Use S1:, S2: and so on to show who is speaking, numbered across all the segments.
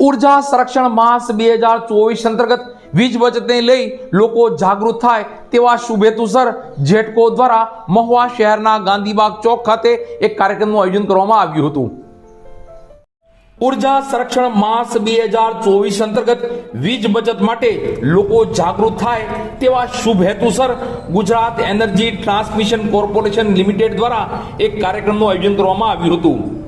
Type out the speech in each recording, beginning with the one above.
S1: ઊર્જા સંરક્ષણ માસ બે હજાર ચોવીસ અંતર્ગત વીજ બચતને લઈ લોકો જાગૃત થાય તેવા શુભ હેતુસર જેટકો દ્વારા મહુવા શહેરના ગાંધીબાગ ચોક ખાતે એક કાર્યક્રમનું આયોજન કરવામાં આવ્યું હતું. ઊર્જા સંરક્ષણ માસ બે હજાર ચોવીસ અંતર્ગત વીજ બચત માટે લોકો જાગૃત થાય તેવા શુભ હેતુસર Gujarat energy transmission corporation limited દ્વારા એક કાર્યક્રમનું આયોજન કરવામાં આવ્યું હતું.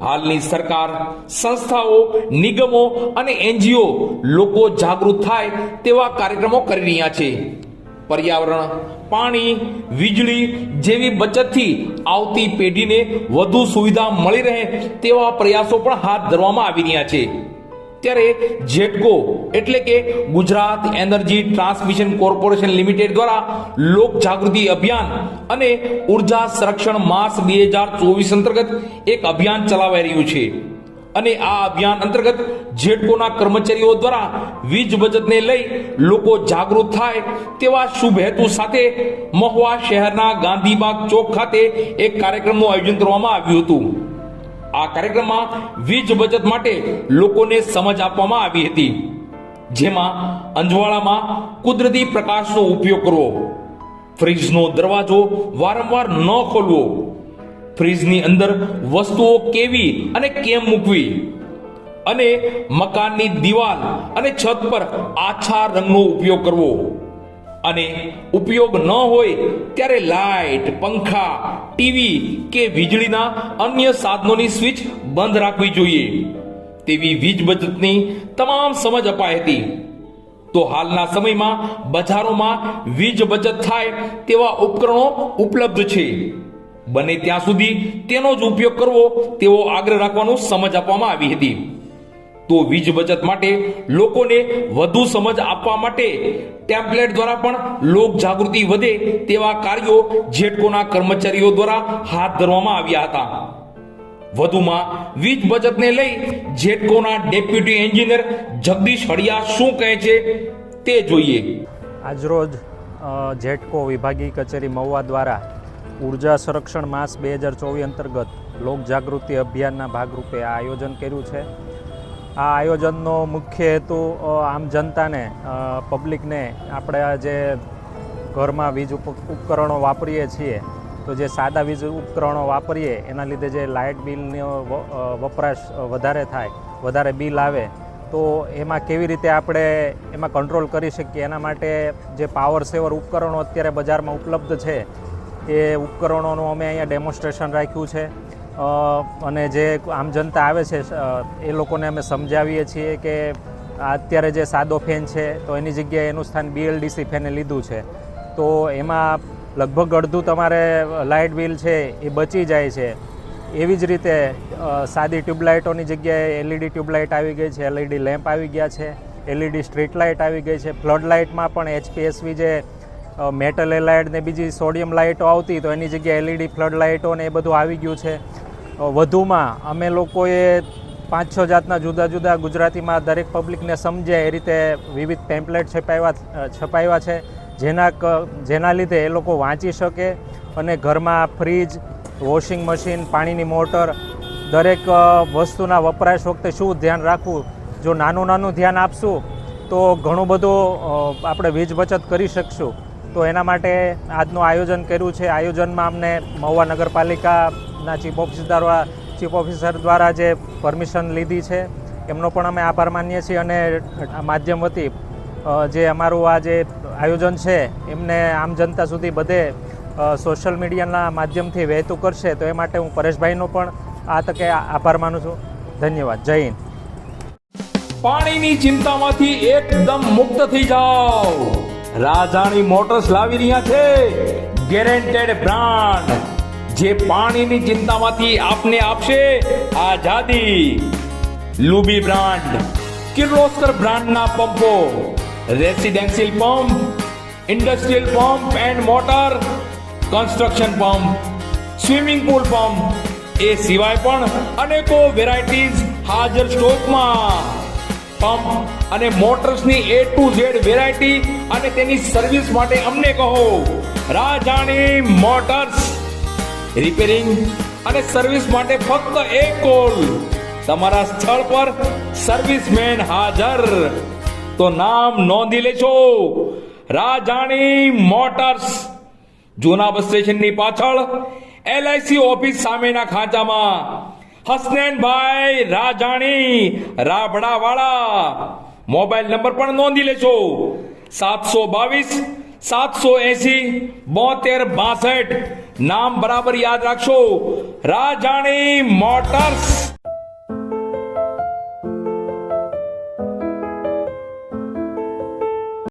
S1: હાલની સરકાર, સંસ્થાઓ, નિગમો અને એનજીઓ લોકો જાગૃત થાય તેવા કાર્યક્રમો કરી રહ્યા છે. પર્યાવરણ, પાણી, વીજળી જેવી બચતથી આવતી પેઢીને વધુ સુવિધા મળી રહે તેવા પ્રયાસો પણ હાથ ધરવામાં આવી રહ્યા છે. ત્યારે જેટકો એટલે કે Gujarat energy transmission corporation limited દ્વારા લોક જાગૃતિ અભિયાન અને ઊર્જા સંરક્ષણ માસ બે હજાર ચોવીસ અંતર્ગત એક અભિયાન ચલાવાઈ રહ્યું છે. અને આ અભિયાન અંતર્ગત જેટકોના કર્મચારીઓ દ્વારા વીજ બચતને લઈ લોકો જાગૃત થાય તેવા શુભ હેતુ સાથે મહુવા શહેરના ગાંધીબાગ ચોક ખાતે એક કાર્યક્રમનું આયોજન કરવામાં આવ્યું હતું. આ કાર્યક્રમમાં વીજ બચત માટે લોકોને સમજ આપવામાં આવી હતી. જેમાં અંજવાળામાં કુદરતી પ્રકાશનો ઉપયોગ કરવો, ફ્રીજનો દરવાજો વારંવાર ન ખોલવો, ફ્રીજની અંદર વસ્તુઓ કેવી અને કેમ મૂકવી, અને મકાનની દિવાલ અને છત પર આછા રંગનો ઉપયોગ કરવો. અને ઉપયોગ ન હોય ત્યારે લાઇટ, પંખા, ટીવી કે વીજળીના અન્ય સાધનોની સ્વિચ બંધ રાખવી જોઈએ. તેવી વીજ બચતની તમામ સમજ અપાઈ હતી. તો હાલના સમયમાં બજારોમાં વીજ બચત થાય તેવા ઉપકરણો ઉપલબ્ધ છે. બને ત્યાં સુધી તેનો જ ઉપયોગ કરવો તેવો આગ્રહ રાખવાનું સમજ આપવામાં આવી હતી. તો વીજ બચત માટે, લોકોને વધુ સમજ આપવા માટે ટેમ્પલેટ દ્વારા પણ લોક જાગૃતિ વધે તેવા કાર્યો જેટકોના કર્મચારીઓ દ્વારા હાથ ધરવામાં આવ્યા હતા. વધુમાં, વીજ બચતને લઈ જેટકોના ડેપ્યુટી એન્જિનિયર જગદીશ હળિયા શું કહે છે તે જોઈએ.
S2: આજરોજ જેટકો વિભાગીય કચેરી મહુવા દ્વારા ઊર્જા સંરક્ષણ માસ બે હજાર ચોવીસ અંતર્ગત લોક જાગૃતિ અભિયાનના ભાગરૂપે આ આયોજન કર્યું છે. આ આયોજનનો મુખ્ય હેતુ આમ જનતાને પબ્લિકને આપણે જે ઘરમાં વીજ ઉપ, ઉપકરણો વાપરીએ છીએ, તો જે સાદા વીજ ઉપકરણો વાપરીએ, એના લીધે જે લાઇટ બિલનો વપરાશ વધારે થાય, વધારે બિલ આવે, તો એમાં કેવી રીતે આપણે એમાં કંટ્રોલ કરી શકીએ? એના માટે જે પાવર સેવર ઉપકરણો અત્યારે બજારમાં ઉપલબ્ધ છે, એ ઉપકરણોનું અમે અહીંયા ડેમોન્સ્ટ્રેશન રાખ્યું છે. અને જે આમ જનતા આવે છે એ લોકોને અમે સમજાવીએ છીએ કે અત્યારે જે સાદો ફેન છે, તો એની જગ્યાએ એનું સ્થાન બીએલડીસી ફેને લીધું છે. તો એમાં લગભગ અડધું તમારે લાઇટ બિલ છે, એ બચી જાય છે. એવી જ રીતે સાદી ટ્યુબલાઇટોની જગ્યાએ એલઈડી ટ્યુબલાઇટ આવી ગઈ છે એલઈડી લેમ્પ આવી ગયા છે એલઈડી સ્ટ્રીટ લાઇટ આવી ગઈ છે. ફ્લડ લાઇટમાં પણ એચપીએસવી જે મેટલ એલાઇડ ને બીજી સોડિયમ લાઇટો આવતી, તો એની જગ્યાએ એલઈડી ફ્લડ લાઇટો ને એ બધું આવી ગયું છે. વધુમાં અમે લોકોએ પાંચ છ જાતના જુદા જુદા ગુજરાતીમાં દરેક પબ્લિકને સમજે એ રીતે વિવિધ પેમ્પલેટ છપાવ્યા છપાવ્યા છે, જેના જેના લીધે એ લોકો વાંચી શકે અને ઘરમાં ફ્રીજ, વોશિંગ મશીન, પાણીની મોટર, દરેક વસ્તુના વપરાશ વખતે શું ધ્યાન રાખવું, જો નાનું નાનું ધ્યાન આપશું, તો ઘણું બધું આપણે વીજ બચત કરી શકશું. તો એના માટે આજનું આયોજન કર્યું છે. આયોજનમાં અમને મહુવા નગરપાલિકાના ચીફ ઓફિસર દ્વારા ચીફ ઓફિસર દ્વારા જે પરમિશન લીધી છે, એમનો પણ અમે આભાર માનીએ છીએ અને માધ્યમ વતી જે અમારું આ જે આયોજન છે, એમને આમ જનતા સુધી બધે સોશિયલ મીડિયાના માધ્યમથી વહેતું કરશે, તો એ માટે હું પરેશભાઈનો પણ આ તકે આભાર માનું છું. ધન્યવાદ. જય હિન્દ.
S1: પાણીની ચિંતામાંથી એકદમ મુક્ત થઈ જાઓ. રાજાણી મોટર્સ લાવી રહ્યા છે. ગેરેન્ટેડ બ્રાન્ડ જે પાણીની ચિંતામાંથી આપને આપશે આઝાદી. લુબી બ્રાન્ડ, કિર્લોસ્કર બ્રાન્ડના પંપો, residential pump, industrial pump and motor, construction pump, swimming pool pump, એ સિવાય પણ અનેકો વેરાયટીઝ હાજર સ્ટોકમાં. પંપ અને મોટર્સની એ ટુ ઝેડ વેરાયટી અને તેની સર્વિસ માટે અમને કહો. રાજાણી મોટર્સ. રિપેરિંગ અને સર્વિસ માટે ફક્ત એક કોલ તમારા સ્થળ પર સર્વિસમેન હાજર. તો નામ નોંધી લેજો. રાજાણી મોટર્સ. જૂના બસ સ્ટેશનની પાછળ એલઆઈસી ઓફિસ સામેના ખાંચામાં હસનેનભાઈ રાજાણી, રાબડાવાળા. મોબાઈલ નંબર પણ નોંધી લેજો. સાતસો બાવીસ સાતસો એસી બોતેર બાસઠ. નામ બરાબર યાદ રાખશો. રાજાણી મોટર્સ.